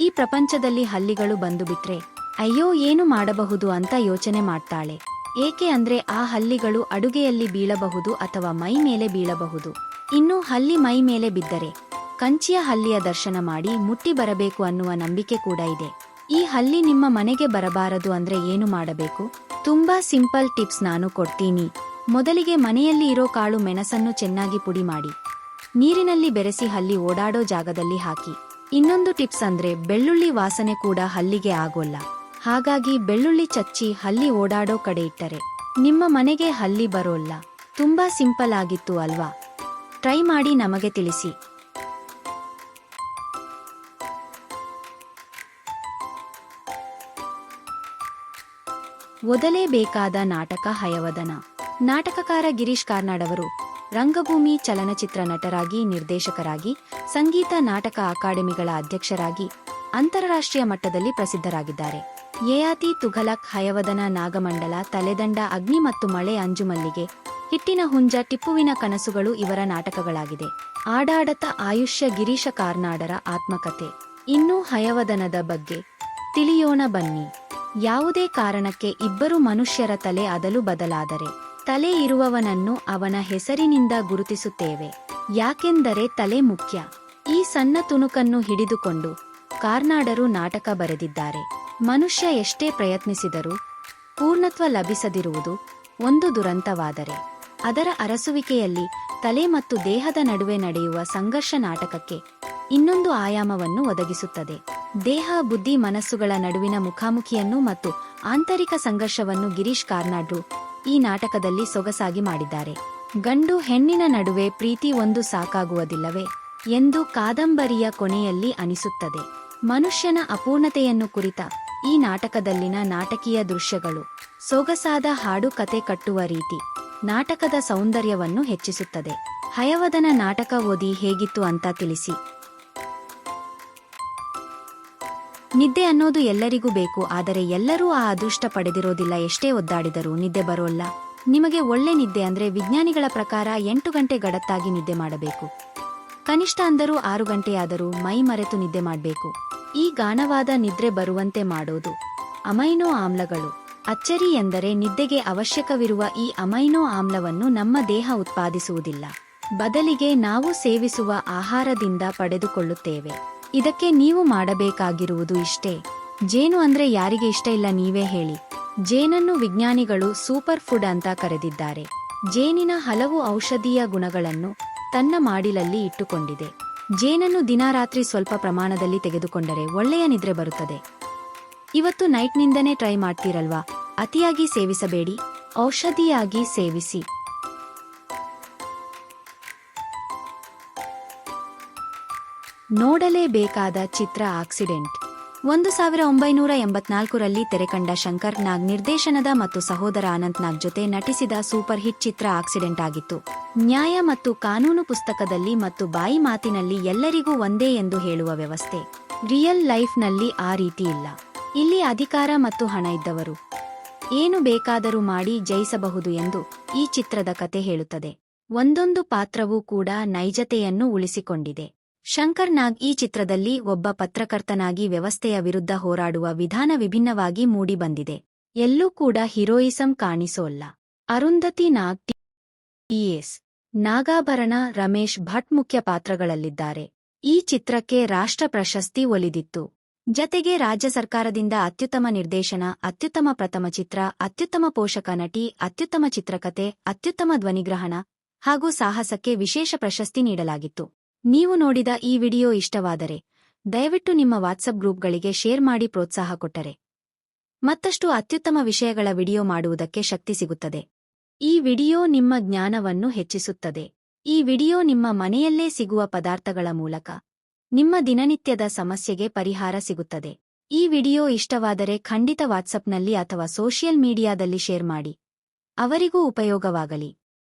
ಈ ಪ್ರಪಂಚದಲ್ಲಿ ಹಲ್ಲಿಗಳು ಬಂದು ಬಿಟ್ರೆ ಅಯ್ಯೋ ಏನು ಮಾಡಬಹುದು ಅಂತ ಯೋಚನೆ ಮಾಡ್ತಾಳೆ. ಏಕೆ ಅಂದ್ರೆ ಆ ಹಲ್ಲಿಗಳು ಅಡುಗೆಯಲ್ಲಿ ಬೀಳಬಹುದು ಅಥವಾ ಮೈ ಮೇಲೆ ಬೀಳಬಹುದು. ಇನ್ನು ಹಲ್ಲಿ ಮೈ ಮೇಲೆ ಬಿದ್ದರೆ ಕಂಚಿಯ ಹಲ್ಲಿಯ ದರ್ಶನ ಮಾಡಿ ಮುಟ್ಟಿ ಬರಬೇಕು ಅನ್ನುವ ನಂಬಿಕೆ ಕೂಡ ಇದೆ. ಈ ಹಲ್ಲಿ ನಿಮ್ಮ ಮನೆಗೆ ಬರಬಾರದು ಅಂದ್ರೆ ಏನು ಮಾಡಬೇಕು? ತುಂಬಾ ಸಿಂಪಲ್ ಟಿಪ್ಸ್ ನಾನು ಕೊಡ್ತೀನಿ. ಮೊದಲಿಗೆ ಮನೆಯಲ್ಲಿ ಇರೋ ಕಾಳು ಮೆಣಸನ್ನು ಚೆನ್ನಾಗಿ ಪುಡಿ ಮಾಡಿ. ನೀರಿನಲ್ಲಿ ಬೆರೆಸಿ ಹಲ್ಲಿ ಓಡಾಡೋ ಜಾಗದಲ್ಲಿ ಹಾಕಿ. ಇನ್ನೊಂದು ಟಿಪ್ಸ್ ಅಂದ್ರೆ ಬೆಳ್ಳುಳ್ಳಿ ವಾಸನೆ ಕೂಡ ಹಲ್ಲಿಗೆ ಆಗೋಲ್ಲ. ಹಾಗಾಗಿ ಬೆಳ್ಳುಳ್ಳಿ ಚಚ್ಚಿ ಹಲ್ಲಿ ಓಡಾಡೋ ಕಡೆ ಇಟ್ಟರೆ ನಿಮ್ಮ ಮನೆಗೆ ಹಲ್ಲಿ ಬರೋಲ್ಲ. ತುಂಬಾ ಸಿಂಪಲ್ ಆಗಿತ್ತು ಅಲ್ವಾ? ಟ್ರೈ ಮಾಡಿ ನಮಗೆ ತಿಳಿಸಿ. ಓದಲೇಬೇಕಾದ ನಾಟಕ ಹಯವದನ. ನಾಟಕಕಾರ ಗಿರೀಶ್ ಕಾರ್ನಾಡವರು ರಂಗಭೂಮಿ ಚಲನಚಿತ್ರ ನಟರಾಗಿ ನಿರ್ದೇಶಕರಾಗಿ, ಸಂಗೀತ ನಾಟಕ ಅಕಾಡೆಮಿಗಳ ಅಧ್ಯಕ್ಷರಾಗಿ ಅಂತಾರಾಷ್ಟ್ರೀಯ ಮಟ್ಟದಲ್ಲಿ ಪ್ರಸಿದ್ಧರಾಗಿದ್ದಾರೆ. ಯಯಾತಿ ತುಘಲಕ್ ಹಯವದನ ನಾಗಮಂಡಲ, ತಲೆದಂಡ, ಅಗ್ನಿ ಮತ್ತು ಮಳೆ ಅಂಜುಮಲ್ಲಿಗೆ ಹಿಟ್ಟಿನ ಹುಂಜ ಟಿಪ್ಪುವಿನ ಕನಸುಗಳು ಇವರ ನಾಟಕಗಳಾಗಿದೆ. ಆಡಾಡತ ಆಯುಷ್ಯ ಗಿರೀಶ ಕಾರ್ನಾಡರ ಆತ್ಮಕತೆ. ಇನ್ನೂ ಹಯವದನದ ಬಗ್ಗೆ. ತಿಳಿಯೋಣ ಬನ್ನಿ. ಯಾವುದೇ ಕಾರಣಕ್ಕೆ ಇಬ್ಬರು ಮನುಷ್ಯರ ತಲೆ ಅದಲು ಬದಲಾದರೆ. ತಲೆ ಇರುವವನನ್ನು ಅವನ ಹೆಸರಿನಿಂದ ಗುರುತಿಸುತ್ತೇವೆ. ಯಾಕೆಂದರೆ ತಲೆ ಮುಖ್ಯ. ಈ ಸಣ್ಣ ತುಣುಕನ್ನು ಹಿಡಿದುಕೊಂಡು ಕಾರ್ನಾಡರು ನಾಟಕ ಬರೆದಿದ್ದಾರೆ. ಮನುಷ್ಯ ಎಷ್ಟೇ ಪ್ರಯತ್ನಿಸಿದರೂ ಪೂರ್ಣತ್ವ ಲಭಿಸದಿರುವುದು ಒಂದು ದುರಂತವಾದರೆ. ಅದರ ಅರಸುವಿಕೆಯಲ್ಲಿ ತಲೆ ಮತ್ತು ದೇಹದ ನಡುವೆ ನಡೆಯುವ ಸಂಘರ್ಷ ನಾಟಕಕ್ಕೆ ಇನ್ನೊಂದು ಆಯಾಮವನ್ನು ಒದಗಿಸುತ್ತದೆ. ದೇಹ, ಬುದ್ಧಿ, ಮನಸ್ಸುಗಳ ನಡುವಿನ ಮುಖಾಮುಖಿಯನ್ನು ಮತ್ತು ಆಂತರಿಕ ಸಂಘರ್ಷವನ್ನು ಗಿರೀಶ್ ಕಾರ್ನಾಡ್ರು ಈ ನಾಟಕದಲ್ಲಿ ಸೊಗಸಾಗಿ ಮಾಡಿದ್ದಾರೆ. ಗಂಡು ಹೆಣ್ಣಿನ ನಡುವೆ ಪ್ರೀತಿ ಒಂದು ಸಾಕಾಗುವುದಿಲ್ಲವೇ ಎಂದು ಕಾದಂಬರಿಯ ಕೊನೆಯಲ್ಲಿ ಅನಿಸುತ್ತದೆ. ಮನುಷ್ಯನ ಅಪೂರ್ಣತೆಯನ್ನು ಕುರಿತ ಈ ನಾಟಕದಲ್ಲಿನ ನಾಟಕೀಯ ದೃಶ್ಯಗಳು ಸೊಗಸಾದ ಹಾಡು ಕತೆ ಕಟ್ಟುವ ರೀತಿ ನಾಟಕದ ಸೌಂದರ್ಯವನ್ನು ಹೆಚ್ಚಿಸುತ್ತದೆ. ಹಯವದನ ನಾಟಕ ಓದಿ ಹೇಗಿತ್ತು ಅಂತ ತಿಳಿಸಿ. ನಿದ್ದೆ ಅನ್ನೋದು ಎಲ್ಲರಿಗೂ ಬೇಕು, ಆದರೆ ಎಲ್ಲರೂ ಆ ಅದೃಷ್ಟ ಪಡೆದಿರೋದಿಲ್ಲ ಎಷ್ಟೇ ಒದ್ದಾಡಿದರೂ ನಿದ್ದೆ ಬರೋಲ್ಲ. ನಿಮಗೆ ಒಳ್ಳೆ ನಿದ್ದೆ ಅಂದ್ರೆ ವಿಜ್ಞಾನಿಗಳ ಪ್ರಕಾರ ಎಂಟು ಗಂಟೆ ಗಡತ್ತಾಗಿ ನಿದ್ದೆ ಮಾಡಬೇಕು. ಕನಿಷ್ಠ ಅಂದರೂ ಆರು ಗಂಟೆಯಾದರೂ ಮೈ ಮರೆತು ನಿದ್ದೆ ಮಾಡಬೇಕು. ಈ ಗಾಣವಾದ ನಿದ್ರೆ ಬರುವಂತೆ ಮಾಡೋದು. ಅಮೈನೋ ಆಮ್ಲಗಳು. ಅಚ್ಚರಿ ಎಂದರೆ ನಿದ್ದೆಗೆ ಅವಶ್ಯಕವಿರುವ ಈ ಅಮೈನೋ ಆಮ್ಲವನ್ನು ನಮ್ಮ ದೇಹ ಉತ್ಪಾದಿಸುವುದಿಲ್ಲ. ಬದಲಿಗೆ ನಾವು ಸೇವಿಸುವ ಆಹಾರದಿಂದ ಪಡೆದುಕೊಳ್ಳುತ್ತೇವೆ. ಇದಕ್ಕೆ ನೀವು ಮಾಡಬೇಕಾಗಿರುವುದು ಇಷ್ಟೇ. ಜೇನು ಅಂದ್ರೆ ಯಾರಿಗೆ ಇಷ್ಟ ಇಲ್ಲ ನೀವೇ ಹೇಳಿ. ಜೇನನ್ನು ವಿಜ್ಞಾನಿಗಳು ಸೂಪರ್ ಫುಡ್ ಅಂತ ಕರೆದಿದ್ದಾರೆ. ಜೇನಿನ ಹಲವು ಔಷಧೀಯ ಗುಣಗಳನ್ನು ತನ್ನ ಮಾಡಿಲಲ್ಲಿ ಇಟ್ಟುಕೊಂಡಿದೆ. ಜೇನನ್ನು ದಿನಾರಾತ್ರಿ ಸ್ವಲ್ಪ ಪ್ರಮಾಣದಲ್ಲಿ ತೆಗೆದುಕೊಂಡರೆ ಒಳ್ಳೆಯ ನಿದ್ರೆ ಬರುತ್ತದೆ. ಇವತ್ತು ನೈಟ್ನಿಂದನೇ ಟ್ರೈ ಮಾಡ್ತೀರಲ್ವಾ? ಅತಿಯಾಗಿ ಸೇವಿಸಬೇಡಿ. ಔಷಧಿಯಾಗಿ ಸೇವಿಸಿ. ನೋಡಲೇಬೇಕಾದ ಚಿತ್ರ ಆಕ್ಸಿಡೆಂಟ್. ಒಂದು ಸಾವಿರ ಒಂಬೈನೂರ ಎಂಬತ್ನಾಲ್ಕರಲ್ಲಿ ತೆರೆಕಂಡ ಶಂಕರ್ ನಾಗ್ ನಿರ್ದೇಶನದ ಮತ್ತು ಸಹೋದರ ಅನಂತ್ ನಾಗ್ ಜೊತೆ ನಟಿಸಿದ ಸೂಪರ್ ಹಿಟ್ ಚಿತ್ರ ಆಕ್ಸಿಡೆಂಟ್ ಆಗಿತ್ತು. ನ್ಯಾಯ ಮತ್ತು ಕಾನೂನು ಪುಸ್ತಕದಲ್ಲಿ ಮತ್ತು ಬಾಯಿ ಮಾತಿನಲ್ಲಿ ಎಲ್ಲರಿಗೂ ಒಂದೇ ಎಂದು ಹೇಳುವ ವ್ಯವಸ್ಥೆ. ರಿಯಲ್ ಲೈಫ್ನಲ್ಲಿ ಆ ರೀತಿ ಇಲ್ಲ. ಇಲ್ಲಿ ಅಧಿಕಾರ ಮತ್ತು ಹಣ ಇದ್ದವರು. ಏನು ಬೇಕಾದರೂ ಮಾಡಿ ಜಯಿಸಬಹುದು ಎಂದು ಈ ಚಿತ್ರದ ಕತೆ ಹೇಳುತ್ತದೆ. ಒಂದೊಂದು ಪಾತ್ರವೂ ಕೂಡ ನೈಜತೆಯನ್ನು ಉಳಿಸಿಕೊಂಡಿದೆ. ಶಂಕರ್ ನಾಗ್ ಈ ಚಿತ್ರದಲ್ಲಿ ಒಬ್ಬ ಪತ್ರಕರ್ತನಾಗಿ ವ್ಯವಸ್ಥೆಯ ವಿರುದ್ಧ ಹೋರಾಡುವ ವಿಧಾನ ವಿಭಿನ್ನವಾಗಿ ಮೂಡಿಬಂದಿದೆ. ಎಲ್ಲೂ ಕೂಡ ಹೀರೋಯಿಸಂ ಕಾಣಿಸೋಲ್ಲ. ಅರುಂಧತಿ ನಾಗ್, ಟಿಎಸ್ ನಾಗಾಭರಣ, ರಮೇಶ್ ಭಟ್ ಮುಖ್ಯ ಪಾತ್ರಗಳಲ್ಲಿದ್ದಾರೆ. ಈ ಚಿತ್ರಕ್ಕೆ ರಾಷ್ಟ್ರ ಪ್ರಶಸ್ತಿ ಒಲಿದಿತ್ತು. ಜತೆಗೆ ರಾಜ್ಯ ಸರ್ಕಾರದಿಂದ ಅತ್ಯುತ್ತಮ ನಿರ್ದೇಶನ, ಅತ್ಯುತ್ತಮ ಪ್ರಥಮ ಚಿತ್ರ, ಅತ್ಯುತ್ತಮ ಪೋಷಕ ನಟಿ, ಅತ್ಯುತ್ತಮ ಚಿತ್ರಕತೆ, ಅತ್ಯುತ್ತಮ ಧ್ವನಿಗ್ರಹಣ ಹಾಗೂ ಸಾಹಸಕ್ಕೆ ವಿಶೇಷ ಪ್ರಶಸ್ತಿ ನೀಡಲಾಗಿತ್ತು. ನೀವು ನೋಡಿದ ಈ ವಿಡಿಯೋ ಇಷ್ಟವಾದರೆ ದಯವಿಟ್ಟು ನಿಮ್ಮ ವಾಟ್ಸಪ್ ಗ್ರೂಪ್ಗಳಿಗೆ ಶೇರ್ ಮಾಡಿ ಪ್ರೋತ್ಸಾಹ ಕೊಟ್ಟರೆ ಮತ್ತಷ್ಟು ಅತ್ಯುತ್ತಮ ವಿಷಯಗಳ ವಿಡಿಯೋ ಮಾಡುವುದಕ್ಕೆ ಶಕ್ತಿ ಸಿಗುತ್ತದೆ. ಈ ವಿಡಿಯೋ ನಿಮ್ಮ ಜ್ಞಾನವನ್ನು ಹೆಚ್ಚಿಸುತ್ತದೆ. ಈ ವಿಡಿಯೋ ನಿಮ್ಮ ಮನೆಯಲ್ಲೇ ಸಿಗುವ ಪದಾರ್ಥಗಳ ಮೂಲಕ ನಿಮ್ಮ ದಿನನಿತ್ಯದ ಸಮಸ್ಯೆಗೆ ಪರಿಹಾರ ಸಿಗುತ್ತದೆ. ಈ ವಿಡಿಯೋ ಇಷ್ಟವಾದರೆ ಖಂಡಿತ ವಾಟ್ಸಪ್ನಲ್ಲಿ ಅಥವಾ ಸೋಷಿಯಲ್ ಮೀಡಿಯಾದಲ್ಲಿ ಶೇರ್ ಮಾಡಿ. ಅವರಿಗೂ ಉಪಯೋಗವಾಗಲಿ.